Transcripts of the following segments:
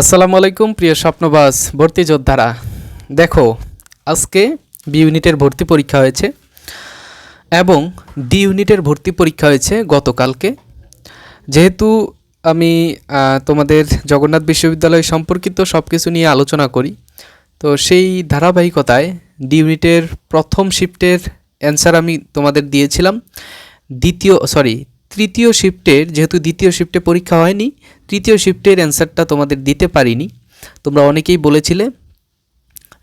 আসসালামু আলাইকুম, প্রিয় স্বপ্নবাস ভর্তি যোদ্ধারা। দেখো, আজকে বি ইউনিটের ভর্তি পরীক্ষা হয়েছে এবং ডি ইউনিটের ভর্তি পরীক্ষা হয়েছে গতকালকে। যেহেতু আমি তোমাদের জগন্নাথ বিশ্ববিদ্যালয় সম্পর্কিত সব কিছু নিয়ে আলোচনা করি, তো সেই ধারাবাহিকতায় ডি ইউনিটের প্রথম শিফটের অ্যান্সার আমি তোমাদের দিয়েছিলাম। দ্বিতীয়, সরি তৃতীয় শিফটের যেহেতু দ্বিতীয় শিফটে পরীক্ষা হয়নি, তৃতীয় শিফটের অ্যান্সারটা তোমাদের দিতে পারিনি। তোমরা অনেকেই বলেছিলে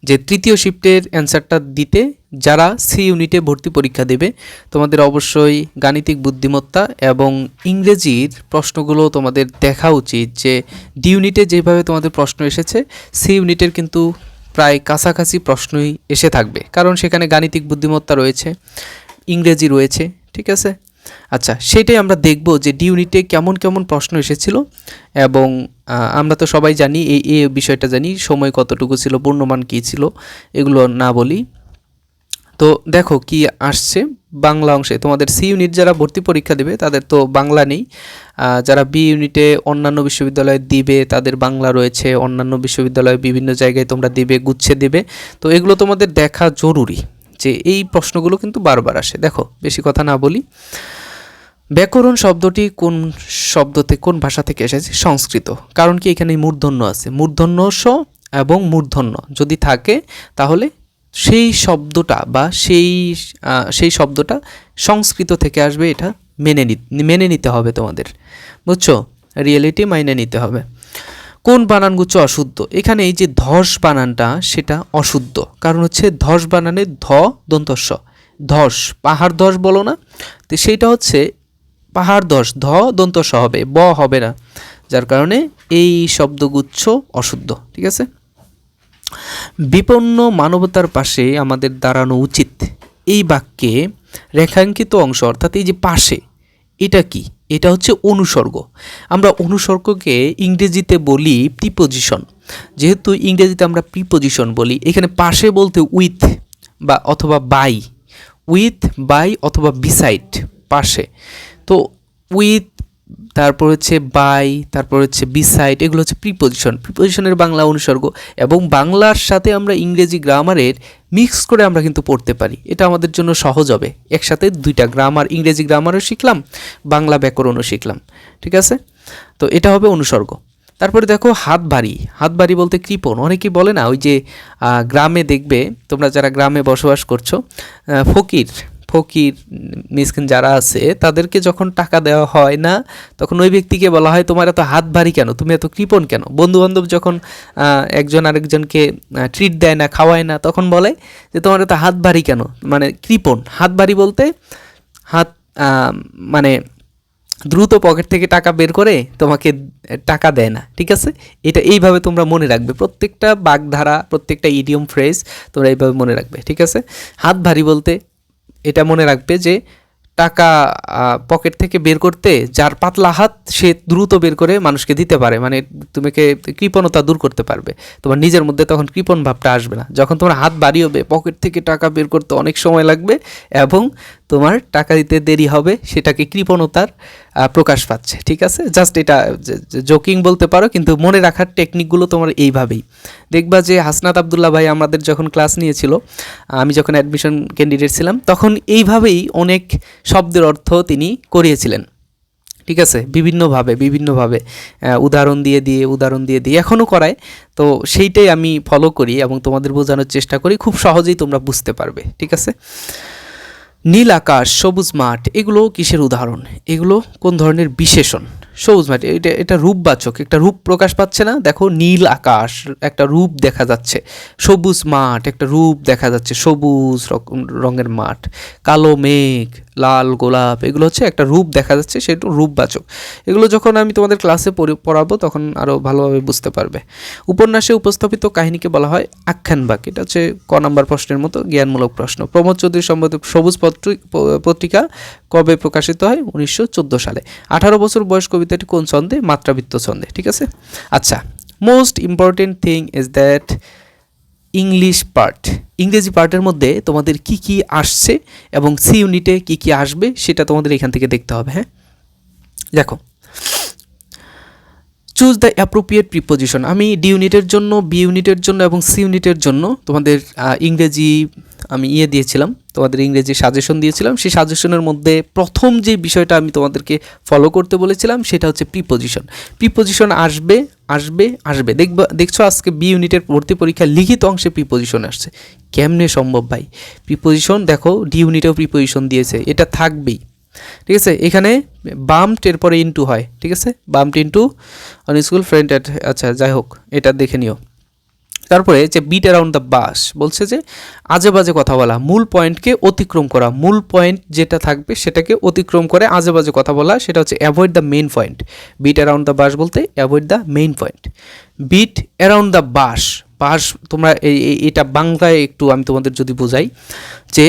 যে তৃতীয় শিফটের অ্যান্সারটা দিতে যারা সি ইউনিটে ভর্তি পরীক্ষা দেবে, তোমাদের অবশ্যই গাণিতিক বুদ্ধিমত্তা এবং ইংরেজির প্রশ্নগুলো তোমাদের দেখা উচিত যে ডি ইউনিটে যেভাবে তোমাদের প্রশ্ন এসেছে সি ইউনিটের কিন্তু প্রায় কাছাকাছি প্রশ্নই এসে থাকবে। কারণ সেখানে গাণিতিক বুদ্ধিমত্তা রয়েছে, ইংরেজি রয়েছে, ঠিক আছে? আচ্ছা সেটাই আমরা দেখব যে ডি ইউনিটে কেমন কেমন প্রশ্ন এসেছিল এবং আমরা তো সবাই জানি এই এই বিষয়টা জানি, সময় কতটুকু ছিল, পূর্ণমান কী ছিল, এগুলো না বলি। তো দেখো কি আসছে বাংলা অংশে, তোমাদের সি ইউনিট যারা ভর্তি পরীক্ষা দেবে, তাদের তো বাংলা নেই। যারা বি ইউনিটে অন্যান্য বিশ্ববিদ্যালয়ে দিবে, তাদের বাংলা রয়েছে, অন্যান্য বিশ্ববিদ্যালয়ে বিভিন্ন জায়গায় তোমরা দিবে, গুচ্ছে দিবে। তো এগুলো তোমাদের দেখা জরুরি যে এই প্রশ্নগুলো কিন্তু বারবার আসে। দেখো, বেশি কথা না বলি। ব্যাকরণ শব্দটি কোন শব্দতে কোন ভাষা থেকে এসেছে? সংস্কৃত। কারণ কি এখানে মূর্ধন্য আছে। মূর্ধন্য স এবং মূর্ধন্য যদি থাকে, তাহলে সেই শব্দটা বা সেই সেই শব্দটা সংস্কৃত থেকে আসবে। এটা মেনে মেনে নিতে হবে তোমাদের। বুঝছ? রিয়েলিটি মাইনে নিতে হবে। কোন বানানগুচ্ছ অশুদ্ধ? এখানে এই যে ধস বানানটা, সেটা অশুদ্ধ। কারণ হচ্ছে ধস বানানে ধ, দন্তস্ব। ধস, পাহাড় ধস বলো না। তো সেইটা হচ্ছে পাহাড় ধস ধ দন্তস্ব হবে, ব হবে না। যার কারণে এই শব্দগুচ্ছ অশুদ্ধ, ঠিক আছে? বিপন্ন মানবতার পাশে আমাদের দাঁড়ানো উচিত। এই বাক্যে রেখাঙ্কিত অংশ, অর্থাৎ এই যে পাশে, এটা কি? এটা হচ্ছে অনুসর্গ। আমরা অনুসর্গকে ইংরেজিতে বলি প্রিপোজিশন যেহেতু ইংরেজিতে আমরা প্রিপোজিশন বলি, এখানে পাশে বলতে উইথ বা অথবা বাই উইথ বাই অথবা বিসাইড পাশে। তো উইথ তারপর হচ্ছে বাই তারপর হচ্ছে বিসাইড এগুলো হচ্ছে প্রিপোজিশন প্রিপোজিশনের বাংলা অনুসর্গ এবং বাংলার সাথে আমরা ইংরেজি গ্রামারের মিক্স করে আমরা কিন্তু পড়তে পারি। এটা আমাদের জন্য সহজ হবে। একসাথে দুইটা গ্রামার ইংরেজি গ্রামারও শিখলাম, বাংলা ব্যাকরণও শিখলাম। ঠিক আছে? তো এটা হবে অনুসর্গ। তারপরে দেখো হাত ভারী হাত ভারী বলতে কৃপণ। অনেকেই বলে না, ওই যে গ্রামে দেখবে, তোমরা যারা গ্রামে বসবাস করছ ফকির। ফকির, মিসকিন যারা আছে, তাদেরকে যখন টাকা দেওয়া হয় না, তখন ওই ব্যক্তিকে বলা হয়, তোমার এত হাত ভারী কেন? তুমি এত কৃপণ কেন? বন্ধু বান্ধব যখন একজন আরেকজনকে ট্রিট দেয় না, খাওয়ায় না, তখন বলে যে, তোমার এত হাত ভারী কেন? মানে কৃপণ। হাত ভারী বলতে, হাত মানে দ্রুত পকেট থেকে টাকা বের করে তোমাকে টাকা দেয় না, ঠিক আছে? এটা এইভাবে তোমরা মনে রাখবে। প্রত্যেকটা বাগধারা, প্রত্যেকটা ইডিয়ম ফ্রেজ তোমরা এইভাবে মনে রাখবে, ঠিক আছে? হাত ভারী বলতে এটা মনে রাখবে যে টাকা পকেট থেকে বের করতে যার পাতলা হাত সে দ্রুত বের করে মানুষকে দিতে পারে। মানে তোমাকে কৃপণতা দূর করতে পারবে। তোমার নিজের মধ্যে তখন কৃপণ ভাবটা আসবে না। যখন তোমার হাত বাড়িয়ে হবে, পকেট থেকে টাকা বের করতে অনেক সময় লাগবে এবং তোমার টাকা দিতে দেরি হবে, সেটাকে কৃপণতার প্রকাশ পাচ্ছে, ঠিক আছে? জাস্ট এটা জোকিং বলতে পারো, কিন্তু মনে রাখার টেকনিকগুলো তোমার এইভাবেই। দেখবা যে হাসনাত আবদুল্লাহ ভাই আমাদের যখন ক্লাস নিয়েছিল, আমি যখন অ্যাডমিশন ক্যান্ডিডেট ছিলাম, তখন এইভাবেই অনেক শব্দের অর্থ তিনি করিয়েছিলেন, ঠিক আছে? বিভিন্নভাবে বিভিন্নভাবে উদাহরণ দিয়ে দিয়ে, উদাহরণ দিয়ে দিয়ে এখনও করায়। তো সেইটাই আমি ফলো করি এবং তোমাদের বোঝানোর চেষ্টা করি, খুব সহজেই তোমরা বুঝতে পারবে, ঠিক আছে? নীল আকাশ, সবুজ মাঠ, এগুলো কিসের উদাহরণ? এগুলো কোন ধরনের বিশেষণ? সবুজ মাঠ, এটা এটা রূপবাচক, একটা রূপ প্রকাশ পাচ্ছে না? দেখো, নীল আকাশ, একটা রূপ দেখা যাচ্ছে। সবুজ মাঠ, একটা রূপ দেখা যাচ্ছে, সবুজ রঙের মাঠ। কালো মেঘ লাল, গোলাপ, এগুলো হচ্ছে একটা রূপ দেখা যাচ্ছে সেটা রূপবাচক। এগুলো যখন আমি তোমাদের ক্লাসে পড়ি- পড়াবো, তখন আরও ভালোভাবে বুঝতে পারবে। উপন্যাসে উপস্থাপিত কাহিনীকে বলা হয় আখ্যান বাক এটা হচ্ছে ক নাম্বার প্রশ্নের মতো জ্ঞানমূলক প্রশ্ন। প্রমোদ চৌধুরী সম্বন্ধে সবুজ পত্রি- পত্রিকা কবে প্রকাশিত হয়? উনিশশো চোদ্দ সালে। আঠারো বছর বয়স কবিতাটি কোন ছন্দে? মাত্রাবৃত্ত ছন্দে। ঠিক আছে? আচ্ছা most important thing is that English part ইংরেজি পার্টের মধ্যে তোমাদের কি কি আসছে এবং সি ইউনিটে কি কি আসবে সেটা তোমাদের এখান থেকে দেখতে হবে হ্যাঁ? দেখো চুজ দ্য অ্যাপ্রোপ্রিয়েট প্রিপোজিশন আমি ডি ইউনিটের জন্য বি ইউনিটের জন্য এবং সি ইউনিটের জন্য তোমাদের ইংরেজি আমি ইয়ে দিয়েছিলাম, তোমাদের ইংরেজি সাজেশন দিয়েছিলাম। সেই সাজেশনের মধ্যে প্রথম যে বিষয়টা আমি তোমাদেরকে ফলো করতে বলেছিলাম, সেটা হচ্ছে প্রিপোজিশন প্রিপোজিশন আসবে আসবে আসবে। দেখবা, দেখছ আজকে বি ইউনিটের ভর্তি পরীক্ষা লিখিত অংশে প্রিপোজিশন আসছে। কেমনে সম্ভব ভাই? প্রিপোজিশন দেখো ডি ইউনিটেও প্রিপোজিশন দিয়েছে। এটা থাকবেই। ঠিক আছে? এখানে বামট এরপরে ইনটু হয়, ঠিক আছে? Bumped into on school friend আচ্ছা যাই হোক, এটা দেখে নিও। তারপরে যে বিট অ্যারাউন্ড দ্য বাস বলছে যে, আজে বাজে কথা বলা, মূল পয়েন্টকে অতিক্রম করা, মূল পয়েন্ট যেটা থাকবে সেটাকে অতিক্রম করে আজে বাজে কথা বলা, সেটা হচ্ছে avoid the main point beat around the bush বলতে avoid the main point beat around the bush bush তোমরা এটা বাংলায় একটু আমি তোমাদের যদি বোঝাই, যে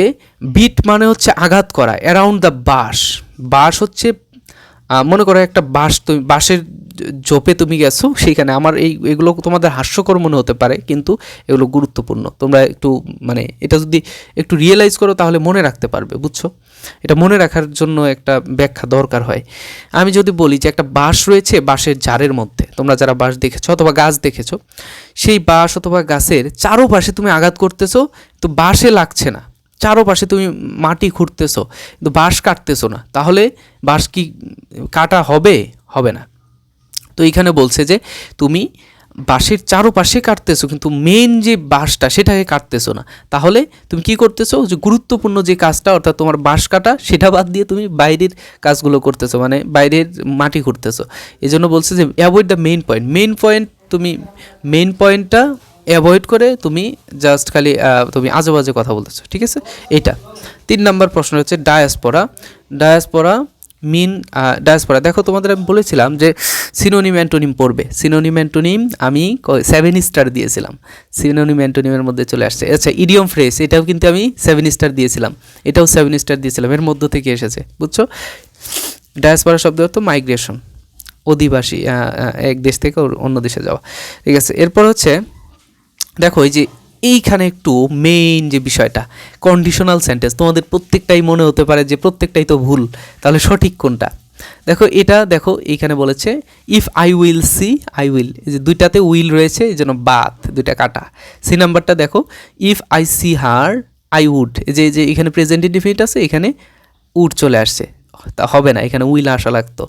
বিট মানে হচ্ছে আঘাত করা অ্যারাউন্ড দ্য বাস বাস হচ্ছে মনে করো একটা বাস তুমি বাসের জোপে তুমি গেছো, সেইখানে আমার এই, এগুলো তোমাদের হাস্যকর মনে হতে পারে, কিন্তু এগুলো গুরুত্বপূর্ণ। তোমরা একটু মানে এটা যদি একটু রিয়েলাইজ করো, তাহলে মনে রাখতে পারবে, বুঝছ? এটা মনে রাখার জন্য একটা ব্যাখ্যা দরকার হয়। আমি যদি বলি যে একটা বাঁশ রয়েছে বাঁশের জারের মধ্যে, তোমরা যারা বাঁশ দেখেছ অথবা গাছ দেখেছ, সেই বাঁশ অথবা গাছের চারোপাশে তুমি আঘাত করতেছো, তো বাঁশে লাগছে না। চারোপাশে তুমি মাটি খুঁড়তেছো, কিন্তু বাঁশ কাটতেছো না। তাহলে বাঁশ কি কাটা হবে? হবে না। তো এইখানে বলছে যে, তুমি বাঁশের চারোপাশে কাটতেছো, কিন্তু মেন যে বাঁশটা, সেটাকে কাটতেছো না। তাহলে তুমি কি করতেছো? যে গুরুত্বপূর্ণ যে কাজটা, অর্থাৎ তোমার বাঁশ কাটা, সেটা বাদ দিয়ে তুমি বাইরের কাজগুলো করতেছো মানে বাইরের মাটি খুঁড়তেছো। এই জন্য বলছে যে avoid the main point main point তুমি মেইন পয়েন্টটা অ্যাভয়েড করে তুমি জাস্ট খালি তুমি আজে বাজে কথা বলতেছো, ঠিক আছে? এটা। তিন নম্বর প্রশ্ন হচ্ছে ডায়াসপোরা ডায়াসপোরা মিন ডায়াসপোরা দেখো তোমাদের আমি বলেছিলাম যে সিনোনিম অ্যান্টোনিম পড়বে। সিনোনিম অ্যান্টোনিম আমি সেভেন স্টার দিয়েছিলাম। সিনোনিম অ্যান্টোনিমের মধ্যে চলে আসছে। আচ্ছা ইডিয়ম ফ্রেস এটাও কিন্তু আমি সেভেন স্টার দিয়েছিলাম। এটাও সেভেন স্টার দিয়েছিলাম। এর মধ্য থেকে এসেছে, বুঝছ? ডায়াসপোরা শব্দ অর্থ মাইগ্রেশন অধিবাসী এক দেশ থেকে অন্য দেশে যাওয়া। ঠিক আছে? এরপর হচ্ছে দেখো, এই যে এইখানে একটু মেইন যে বিষয়টা কন্ডিশনাল সেন্টেন্স তোমাদের প্রত্যেকটাই মনে হতে পারে যে প্রত্যেকটাই তো ভুল, তাহলে সঠিক কোনটা? দেখো, এটা দেখো, এইখানে বলেছে if I will see I will এই যে দুইটাতে উইল রয়েছে, এই জন্য বাথ দুইটা কাটা। সি নাম্বারটা দেখো if I see her I would যে যে এখানে প্রেজেন্ট ইনডিফিনিট আছে, এখানে উড চলে আসছে। তা হবে না, এখানে উইল আসা লাগতো।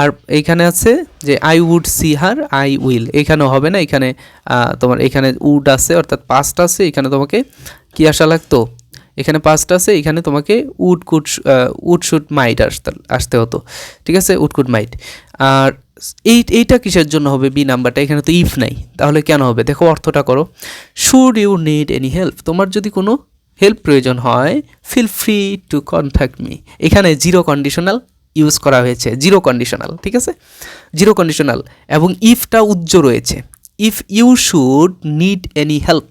আর এইখানে আছে যে, I would see her, I will. এখানেও হবে না, এখানে তোমার এখানে উড আছে, অর্থাৎ পাস্ট আছে, এখানে তোমাকে কি আসা লাগতো? এখানে পাস্ট আছে, এখানে তোমাকে would could would should might আসতে আসতে হতো। ঠিক আছে? উড কুড মাইট। আর এই, এইটা কিসের জন্য হবে? বি নাম্বারটা, এখানে তো ইফ নাই। তাহলে কেন হবে? দেখো অর্থটা করো। Should you need any help? তোমার যদি কোনো হেল্প প্রয়োজন হয় feel free to contact me এখানে জিরো কন্ডিশনাল ইউজ করা হয়েছে জিরো কন্ডিশনাল ঠিক আছে? জিরো কন্ডিশনাল এবং ইফটা উজ্জ রয়েছে। If you should need any help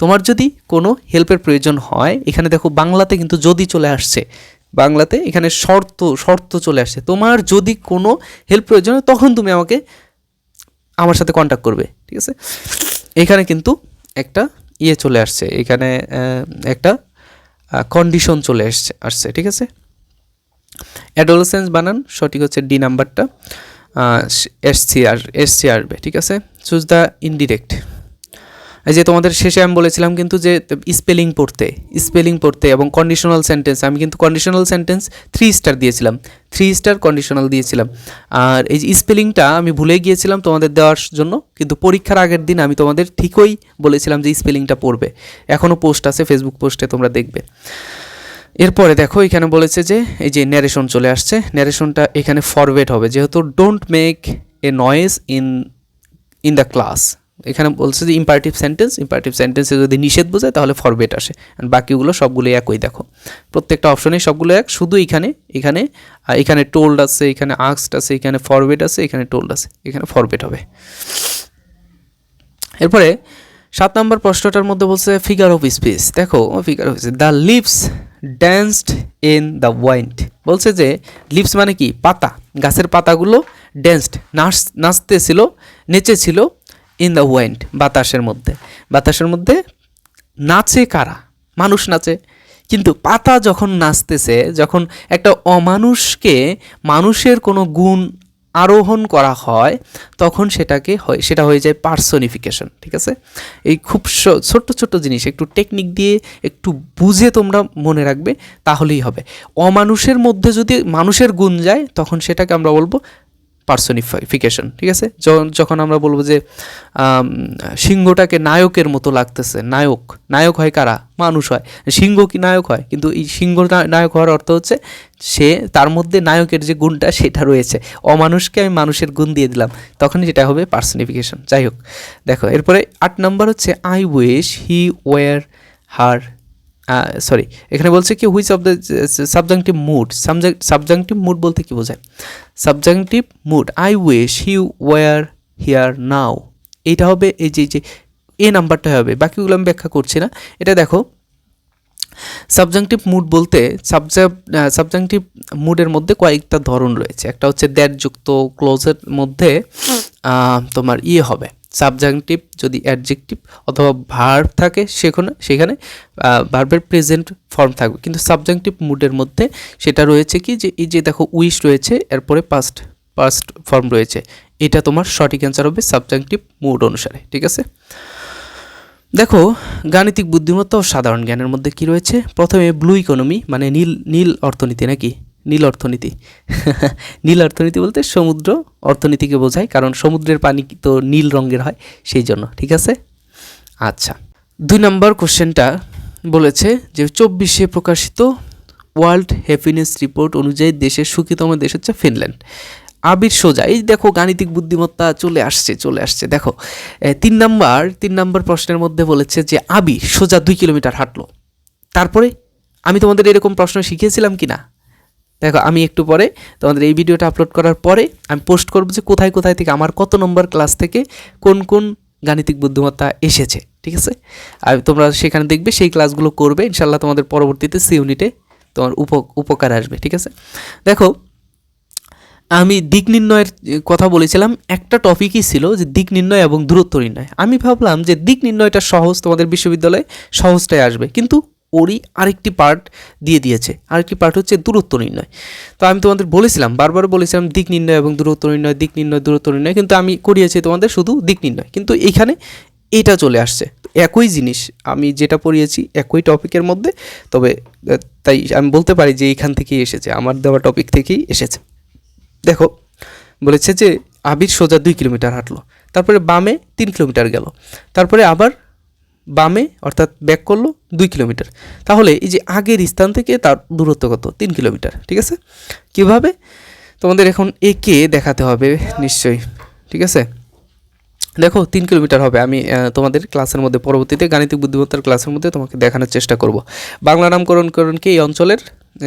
তোমার যদি কোনো হেল্পের প্রয়োজন হয়, এখানে দেখো বাংলাতে কিন্তু যদি চলে আসছে, বাংলাতে এখানে শর্ত শর্ত চলে আসছে। তোমার যদি কোনো হেল্প প্রয়োজন হয়, তখন তুমি আমাকে, আমার সাথে কন্ট্যাক্ট করবে, ঠিক আছে? এখানে কিন্তু একটা ইয়ে চলে আসছে। এখানে একটা কন্ডিশন চলে আসছে আসছে, ঠিক আছে? অ্যাডোলসেন্স বানান, সঠিক হচ্ছে ডি নাম্বারটা এস সি আর এস সি আসবে ঠিক আছে? চুজ দ্য ইনডিরেক্ট যে তোমাদের শেষে আমি বলেছিলাম কিন্তু যে স্পেলিং পড়তে স্পেলিং পড়তে এবং কন্ডিশনাল সেন্টেন্স আমি কিন্তু কন্ডিশনাল সেন্টেন্স থ্রি স্টার দিয়েছিলাম থ্রি স্টার কন্ডিশনাল দিয়েছিলাম। আর এই যে স্পেলিংটা আমি ভুলে গিয়েছিলাম তোমাদের দেওয়ার জন্য, কিন্তু পরীক্ষার আগের দিন আমি তোমাদের ঠিকই বলেছিলাম যে স্পেলিংটা পড়বে। এখনও পোস্ট আছে ফেসবুক পোস্টে তোমরা দেখবে। এরপরে দেখো, এখানে বলেছে যে এই যে ন্যারেশন চলে আসছে ন্যারেশনটা এখানে ফরওয়েড হবে, যেহেতু don't make a noise in in the class এখানে বলছে যে ইম্পারেটিভ সেন্টেন্স ইম্পারেটিভ সেন্টেন্সে যদি নিষেধ বোঝায়, তাহলে ফরওয়েড আসে। আর বাকিগুলো সবগুলো একই, দেখো। প্রত্যেকটা অপশনে সবগুলো এক, শুধু এখানে এখানে এখানে টোল্ড আছে, এখানে আক্সড আছে, এখানে ফরওয়েড আছে, এখানে টোল্ড আছে, এখানে ফরওয়েড হবে। এরপরে, সাত নম্বর প্রশ্নটার মধ্যে বলছে ফিগার অফ স্পেস দেখো figure of the leaves danced in the wind বলছে যে লিভস মানে কি? পাতা। গাছের পাতাগুলো ড্যান্সড নাচ, নাচতেছিল, নেচেছিল ইন দ্য ওয়াইন্ড বাতাসের মধ্যে। বাতাসের মধ্যে নাচে কারা? মানুষ নাচে। কিন্তু পাতা যখন নাচতেছে, যখন একটা অমানুষকে মানুষের কোনো গুণ আরোহণ করা হয়, তখন সেটাকে হয়, সেটা হয়ে যায় পার্সনিফিকেশন ঠিক আছে? এই খুব ছোট্ট ছোট্ট জিনিস, একটু টেকনিক দিয়ে একটু বুঝে তোমরা মনে রাখবে, তাহলেই হবে। অমানুষের মধ্যে যদি মানুষের গুণ যায়, তখন সেটাকে আমরা বলব পার্সনিফিকেশন ঠিক আছে? যখন আমরা বলব যে সিংহটাকে নায়কের মতো লাগতেছে, নায়ক। নায়ক হয় কারা? মানুষ হয়। সিংহ কি নায়ক হয়? কিন্তু এই সিংহ নায়ক হওয়ার অর্থ হচ্ছে, সে তার মধ্যে নায়কের যে গুণটা, সেটা রয়েছে। অমানুষকে আমি মানুষের গুণ দিয়ে দিলাম। তখন যেটা হবে পার্সনিফিকেশন যাই হোক, দেখো, এরপরে আট নাম্বার হচ্ছে I wish he were her sorry এখানে বলছে কি which of the subjunctive mood subjunctive mood বলতে কি বোঝায়? Subjunctive mood I wish he were here now এইটা হবে এই যে যে, এ নাম্বারটা হবে, বাকিগুলো আমি ব্যাখ্যা করছি না। এটা দেখো সাবজাংটিভ মুড বলতে সাবজা সাবজাংটিভ মুডের মধ্যে কয়েকটা ধরন রয়েছে। একটা হচ্ছে দ্যাটযুক্ত ক্লোজের মধ্যে তোমার ইয়ে হবে। সাবজাংটিভ যদি অ্যাডজেক্টিভ অথবা ভার্ব থাকে সেখানে সেখানে ভার্বের প্রেজেন্ট ফর্ম থাকবে। কিন্তু সাবজাংটিভ মুডের মধ্যে সেটা রয়েছে কি যে, এই যে দেখো উইশ রয়েছে, এরপরে পাস্ট পাস্ট ফর্ম রয়েছে। এটা তোমার সঠিক অ্যান্সার হবে সাবজাংটিভ মুড অনুসারে, ঠিক আছে? দেখো, গাণিতিক বুদ্ধিমত্তা ও সাধারণ জ্ঞানের মধ্যে কি রয়েছে? প্রথমে ব্লু ইকোনমি মানে নীল নীল অর্থনীতি নাকি? নীল অর্থনীতি। নীল অর্থনীতি বলতে সমুদ্র অর্থনীতিকে বোঝায়, কারণ সমুদ্রের পানি তো নীল রঙের হয় সেই জন্য, ঠিক আছে? আচ্ছা দুই নম্বর কোশ্চেনটা বলেছে যে চব্বিশে প্রকাশিত ওয়ার্ল্ড হ্যাপিনেস রিপোর্ট অনুযায়ী দেশের সুখীতম দেশ হচ্ছে ফিনল্যান্ড। আবির সোজা, এই দেখো গাণিতিক বুদ্ধিমত্তা চলে আসছে চলে আসছে, দেখো। তিন নাম্বার তিন নাম্বার প্রশ্নের মধ্যে বলেছে যে আবির সোজা দুই কিলোমিটার হাঁটলো। তারপরে আমি তোমাদের এরকম প্রশ্ন শিখিয়েছিলাম কি না দেখো, আমি একটু পরে তোমাদের এই ভিডিওটা আপলোড করার পরে আমি পোস্ট করব যে কোথায় কোথায় থেকে আমার কত নম্বর ক্লাস থেকে কোন কোন গাণিতিক বুদ্ধিমত্তা এসেছে, ঠিক আছে? আর তোমরা সেখানে দেখবে সেই ক্লাসগুলো করবে ইনশাল্লাহ তোমাদের পরবর্তীতে সি ইউনিটে তোমার উপ, উপকার আসবে, ঠিক আছে? দেখো, আমি দিক নির্ণয়ের কথা বলেছিলাম, একটা টপিকই ছিল যে দিক নির্ণয় এবং দূরত্ব নির্ণয়। আমি ভাবলাম যে দিক নির্ণয়টা সহজ, তোমাদের বিশ্ববিদ্যালয়ে সহজটাই আসবে, কিন্তু ওরই আরেকটি পার্ট দিয়ে দিয়েছে। আরেকটি পার্ট হচ্ছে দূরত্ব নির্ণয়। তো আমি তোমাদের বলেছিলাম, বারবার বলেছিলাম দিক নির্ণয় এবং দূরত্ব নির্ণয়, দিক নির্ণয়, দূরত্ব নির্ণয়, কিন্তু আমি করিয়েছি তোমাদের শুধু দিক নির্ণয়। কিন্তু এইখানে এটা চলে আসছে। একই জিনিস আমি যেটা পড়িয়েছি একই টপিকের মধ্যে, তবে তাই আমি বলতে পারি যে এইখান থেকেই এসেছে, আমার দেওয়া টপিক থেকেই এসেছে। দেখো, বলেছে যে আবির সোজা দুই কিলোমিটার হাঁটলো, তারপরে বামে তিন কিলোমিটার গেল, তারপরে আবার বামে, অর্থাৎ ব্যাক করল দুই কিলোমিটার। তাহলে এই যে আগের স্থান থেকে তার দূরত্ব কত? তিন কিলোমিটার, ঠিক আছে? কীভাবে? তোমাদের এখন একে দেখাতে হবে নিশ্চয়ই, ঠিক আছে? দেখো, তিন কিলোমিটার হবে। আমি তোমাদের ক্লাসের মধ্যে পরবর্তীতে গাণিতিক বুদ্ধিমত্তার ক্লাসের মধ্যে তোমাকে দেখানোর চেষ্টা করব। বাংলা নামকরণ করণকে এই অঞ্চলের?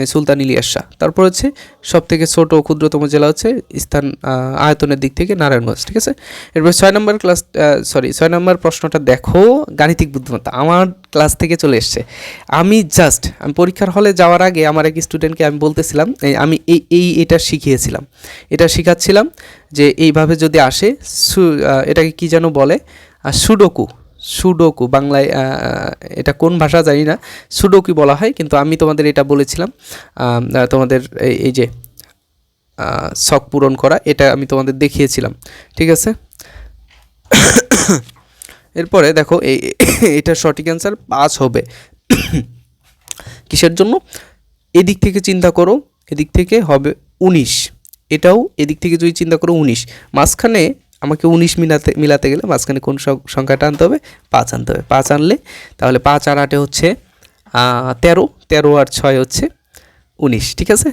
সুলতান ইলিয়াস শাহ। তারপর হচ্ছে সব থেকে ছোট ও ক্ষুদ্রতম জেলা হচ্ছে স্থান আয়তনের দিক থেকে নারায়ণগঞ্জ, ঠিক আছে? এরপর ছয় নম্বর ক্লাস সরি ছয় নম্বর প্রশ্নটা দেখো, গাণিতিক বুদ্ধিমত্তা। আমার ক্লাস থেকে চলে এসছে। আমি জাস্ট আমি পরীক্ষার হলে যাওয়ার আগে আমার এক স্টুডেন্টকে আমি বলতেছিলাম আমি এই এই, এটা শিখিয়েছিলাম। এটা শেখাচ্ছিলাম যে এইভাবে যদি আসে সু- এটাকে কি যেন বলে আর সুডোকু। সুডোকু, বাংলায় এটা কোন ভাষা জানি না, সুডোকু বলা হয়, কিন্তু আমি তোমাদের এটা বলেছিলাম তোমাদের এই- যে শখ পূরণ করা, এটা আমি তোমাদের দেখিয়েছিলাম, ঠিক আছে? এরপরে দেখো, এই, এটা সঠিক অ্যান্সার পাঁচ হবে। কিসের জন্য? এদিক থেকে চিন্তা করো, এদিক থেকে হবে উনিশ। এটাও এদিক থেকে যদি চিন্তা করো উনিশ। মাঝখানে আমাকে উনিশ মিলাতে মিলাতে গেলে মাঝখানে কোন সংখ্যাটা আনতে হবে? পাঁচ আনতে হবে। পাঁচ আনলে তাহলে পাঁচ আর আটে হচ্ছে তেরো। তেরো আর ছয় হচ্ছে উনিশ ঠিক আছে?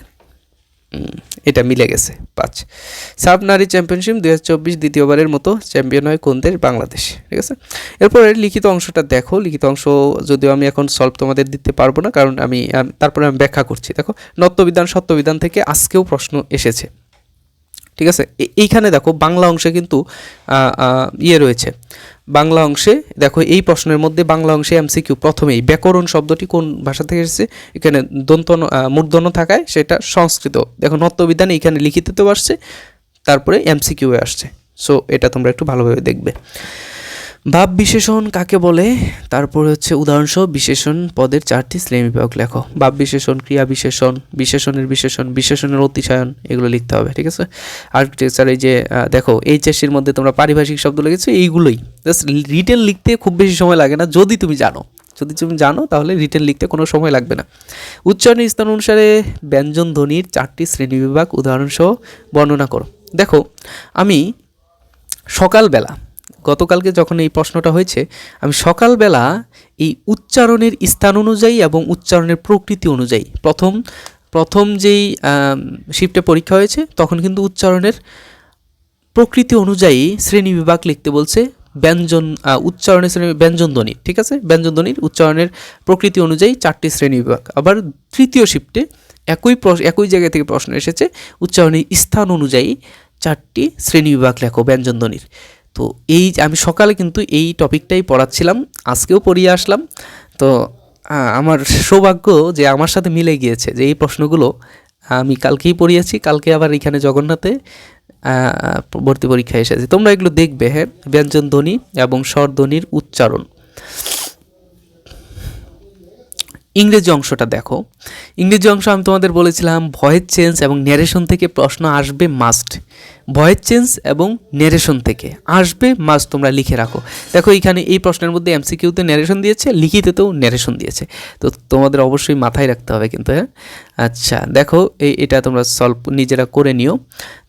এটা মিলে গেছে পাঁচ। সাব নারী চ্যাম্পিয়নশিপ দু চব্বিশ দ্বিতীয়বারের মতো চ্যাম্পিয়ন হয় কোন দেশ বাংলাদেশ ঠিক আছে? এরপরে লিখিত অংশটা দেখো। লিখিত অংশ যদিও আমি এখন সলভ তোমাদের দিতে পারব না কারণ আম, তারপরে আমি ব্যাখ্যা করছি। দেখো নত্যবিধান সত্যবিধান থেকে আজকেও প্রশ্ন এসেছে। ঠিক আছে? এইখানে দেখো বাংলা অংশে কিন্তু ইয়ে রয়েছে। বাংলা অংশে দেখো এই প্রশ্নের মধ্যে বাংলা অংশে এমসিকিউ প্রথমেই, ব্যাকরণ শব্দটি কোন ভাষা থেকে এসেছে? এখানে দন্তন মূর্ধন্য থাকায় সেটা সংস্কৃত। দেখো নত্যবিধান এখানে তো আসছে, তারপরে এমসিকিউ আসছে। সো এটা তোমরা একটু ভালোভাবে দেখবে। ভাব বিশেষণ কাকে বলে? তারপরে হচ্ছে উদাহরণসহ বিশেষণ পদের চারটি শ্রেণি বিভাগ লেখো। ভাব বিশেষণ, ক্রিয়া বিশেষণ, বিশেষণের বিশেষণ, বিশেষণের অতিশায়ন, এগুলো লিখতে হবে, ঠিক আছে? আর্কিটেকচার এই যে দেখো, এইচএসসির মধ্যে তোমরা পারিভাষিক শব্দ লিখেছো, এইগুলোই। জাস্ট রিটেন লিখতে খুব বেশি সময় লাগে না, যদি তুমি জানো। যদি তুমি জানো, তাহলে রিটেন লিখতে কোনো সময় লাগবে না। উচ্চারণের স্থান অনুসারে ব্যঞ্জন ধ্বনির চারটি শ্রেণীবিভাগ উদাহরণসহ বর্ণনা করো। দেখো, আমি সকালবেলা গতকালকে যখন এই প্রশ্নটা হয়েছে, আমি সকালবেলা এই উচ্চারণের স্থান অনুযায়ী এবং উচ্চারণের প্রকৃতি অনুযায়ী, প্রথম প্রথম যেই শিফটে পরীক্ষা হয়েছে, তখন কিন্তু উচ্চারণের প্রকৃতি অনুযায়ী শ্রেণি বিভাগ লিখতে বলছে ব্যঞ্জন উচ্চারণের শ্রেণি ব্যঞ্জনধ্বনি ঠিক আছে? ব্যঞ্জনধ্বনির উচ্চারণের প্রকৃতি অনুযায়ী চারটি শ্রেণি বিভাগ। আবার তৃতীয় শিফটে একই একই জায়গা থেকে প্রশ্ন এসেছে, উচ্চারণের স্থান অনুযায়ী চারটি শ্রেণি বিভাগ লেখো ব্যঞ্জনধ্বনির তো এই আমি সকালে কিন্তু এই টপিকটাই পড়াচ্ছিলাম, আজকেও পড়িয়ে আসলাম। তো আমার সৌভাগ্য যে আমার সাথে মিলে গিয়েছে যে এই প্রশ্নগুলো আমি কালকেই পড়িয়েছি, কালকে আবার এখানে জগন্নাথে ভর্তি পরীক্ষা এসেছে। তোমরা এগুলো দেখবে হ্যাঁ? ব্যঞ্জন ধ্বনি এবং স্বরধ্বনির উচ্চারণ। ইংরেজি অংশটা দেখো। ইংরেজি অংশ আমি তোমাদের বলেছিলাম, ভয়েস চেঞ্জ এবং ন্যারেশন থেকে প্রশ্ন আসবে মাস্ট ভয়েস চেঞ্জ এবং ন্যারেশন থেকে আসবে মাস্ট তোমরা লিখে রাখো। দেখো, এখানে এই প্রশ্নের মধ্যে এমসিকিউতে ন্যারেশন দিয়েছে, লিখিতেতেও ন্যারেশন দিয়েছে। তো তোমাদের অবশ্যই মাথায় রাখতে হবে কিন্তু হ্যাঁ? আচ্ছা দেখো, এই এটা তোমরা সলভ নিজেরা করে নিও।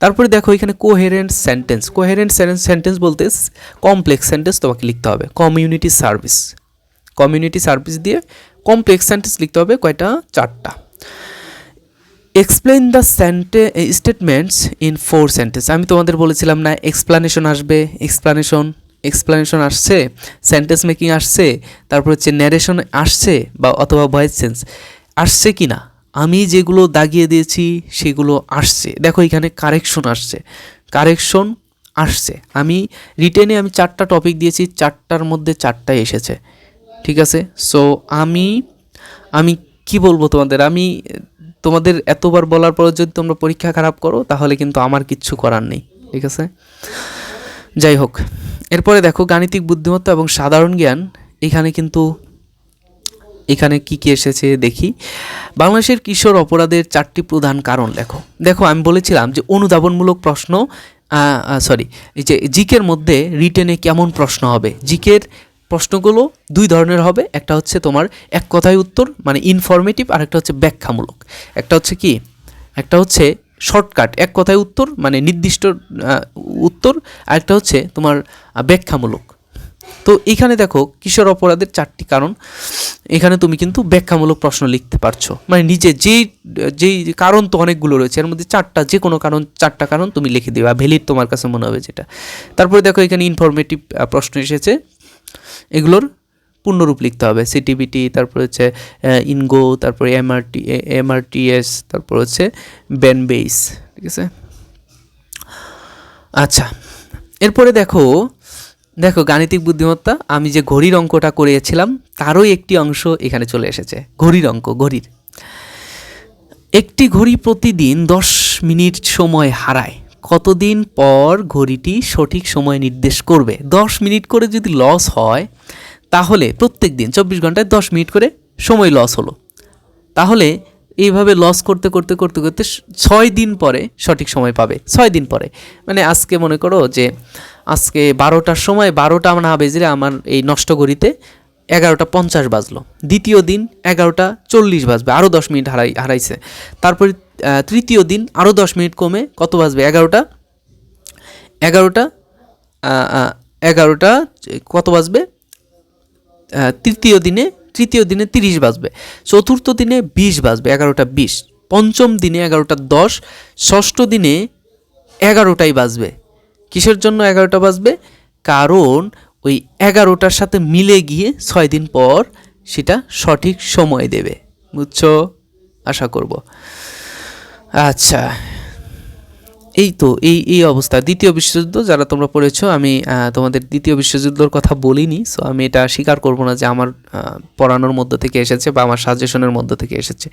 তারপরে দেখো, এখানে কোহেরেন্ট সেন্টেন্স কোহেরেন্ট সেন্টেন্স বলতে কমপ্লেক্স সেন্টেন্স তোমাকে লিখতে হবে। কমিউনিটি সার্ভিস কমিউনিটি সার্ভিস দিয়ে কমপ্লেক্স সেন্টেন্স লিখতে হবে কয়টা? চারটা। Explain the sentence statements in four sentence আমি তোমাদের বলেছিলাম না এক্সপ্লানেশন আসবে এক্সপ্লানেশন এক্সপ্লানেশন আসছে সেন্টেন্স মেকিং আসছে, তারপর হচ্ছে ন্যারেশন আসছে বা অথবা ভয়েস সেন্স আসছে কি না? আমি যেগুলো দাগিয়ে দিয়েছি, সেগুলো আসছে। দেখো এখানে কারেকশন আসছে। কারেকশন আসছে। আমি রিটেনে আমি চারটা টপিক দিয়েছি, চারটার মধ্যে চারটাই এসেছে। ঠিক আছে? সো আমি আমি কি বলব তোমাদের? আমি, তোমাদের এতবার বলার পর যদি তোমরা পরীক্ষা খারাপ করো, তাহলে কিন্তু আমার কিচ্ছু করার নেই, ঠিক আছে? যাই হোক, এরপরে দেখো গাণিতিক বুদ্ধিমত্তা এবং সাধারণ জ্ঞান, এখানে কিন্তু, এখানে কি কি এসেছে দেখি। বাংলাদেশের কিশোর অপরাধের চারটি প্রধান কারণ লেখো দেখো, আমি বলেছিলাম যে অনুধাবনমূলক প্রশ্ন সরি এই যে জিকের মধ্যে রিটেনে কেমন প্রশ্ন হবে? জিকের প্রশ্নগুলো দুই ধরনের হবে। একটা হচ্ছে তোমার এক কথায় উত্তর মানে ইনফরমেটিভ আর একটা হচ্ছে ব্যাখ্যামূলক। একটা হচ্ছে কি? একটা হচ্ছে শর্টকাট এক কথায় উত্তর মানে নির্দিষ্ট উত্তর, আর একটা হচ্ছে তোমার ব্যাখ্যামূলক। তো এখানে দেখো কিশোর অপরাধের চারটি কারণ? এখানে তুমি কিন্তু ব্যাখ্যামূলক প্রশ্ন লিখতে পারছ। মানে নিজে যেই যেই কারণ তো অনেকগুলো রয়েছে, এর মধ্যে চারটা যে কোনো কারণ, চারটা কারণ তুমি লিখে দেবে ভ্যালিড তোমার কাছে মনে হবে যেটা। তারপরে দেখো, এখানে ইনফরমেটিভ প্রশ্ন এসেছে। এগুলোর পূর্ণরূপ লিখতে হবে। সিটিবিটি তারপর হচ্ছে ইনগো তারপরে এমআরটি এমআরটিএস তারপর হচ্ছে বেনবেইস ঠিক আছে? আচ্ছা এরপরে দেখো দেখো গাণিতিক বুদ্ধিমত্তা, আমি যে ঘড়ির অঙ্কটা করিয়েছিলাম তারও একটি অংশ এখানে চলে এসেছে। ঘড়ির অঙ্ক, ঘড়ির। একটি ঘড়ি প্রতিদিন দশ মিনিট সময় হারায়। কতদিন পর ঘড়িটি সঠিক সময় নির্দেশ করবে? দশ মিনিট করে যদি লস হয়, তাহলে প্রত্যেক দিন চব্বিশ ঘন্টায় দশ মিনিট করে সময় লস হলো। তাহলে এইভাবে লস করতে করতে করতে করতে ছয় দিন পরে সঠিক সময় পাবে। ছয় দিন পরে। মানে আজকে মনে করো যে আজকে বারোটার সময় বারোটা না বেজে আমার এই নষ্ট ঘড়িতে এগারোটা পঞ্চাশ বাজলো। দ্বিতীয় দিন এগারোটা চল্লিশ বাজবে আরও দশ মিনিট হারাই, হারাইছে। তারপরে তৃতীয় দিন আরও দশ মিনিট কমে কত বাজবে? এগারোটা? এগারোটা? এগারোটা, কত বাজবে? তৃতীয় দিনে তৃতীয় দিনে তিরিশ বাজবে। চতুর্থ দিনে বিশ বাজবে, এগারোটা বিশ। পঞ্চম দিনে এগারোটা দশ, ষষ্ঠ দিনে এগারোটাই বাজবে। কিসের জন্য এগারোটা বাজবে? কারণ ওই এগারোটার সাথে মিলে গিয়ে ছয় দিন পর সেটা সঠিক সময় দেবে। বুঝছ? আশা করব। আচ্ছা। এই তো, এই এই অবস্থা। দ্বিতীয় বিশ্বযুদ্ধ যারা তোমরা পড়েছো, আমি তোমাদের দ্বিতীয় বিশ্বযুদ্ধর কথা বলিনি সো আমি এটা স্বীকার করব না যে আমার পড়ানোর মধ্য থেকে এসেছে বা আমার সাজেশনের মধ্য থেকে এসেছে।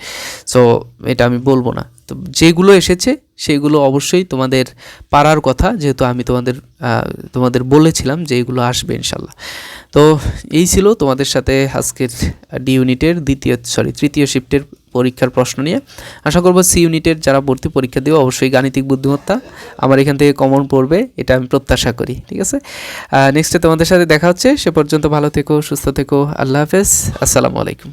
সো এটা আমি বলব না। তো যেগুলো এসেছে সেগুলো অবশ্যই তোমাদের পারার কথা, যেহেতু আমি তোমাদের তোমাদের বলেছিলাম যে এগুলো আসবে ইনশাল্লাহ। তো এই ছিল তোমাদের সাথে আজকের ডি ইউনিটের দ্বিতীয় সরি তৃতীয় শিফটের পরীক্ষার প্রশ্ন নিয়ে। আশা করব সি ইউনিটের যারা ভর্তি পরীক্ষা দেবে, অবশ্যই গাণিতিক বুদ্ধিমত্তা আমার এখান থেকে কমন পড়বে, এটা আমি প্রত্যাশা করি, ঠিক আছে? নেক্সটে তোমাদের সাথে দেখা হচ্ছে, সে পর্যন্ত ভালো থেকো, সুস্থ থেকো, আল্লাহ হাফেজ, আসসালামু আলাইকুম।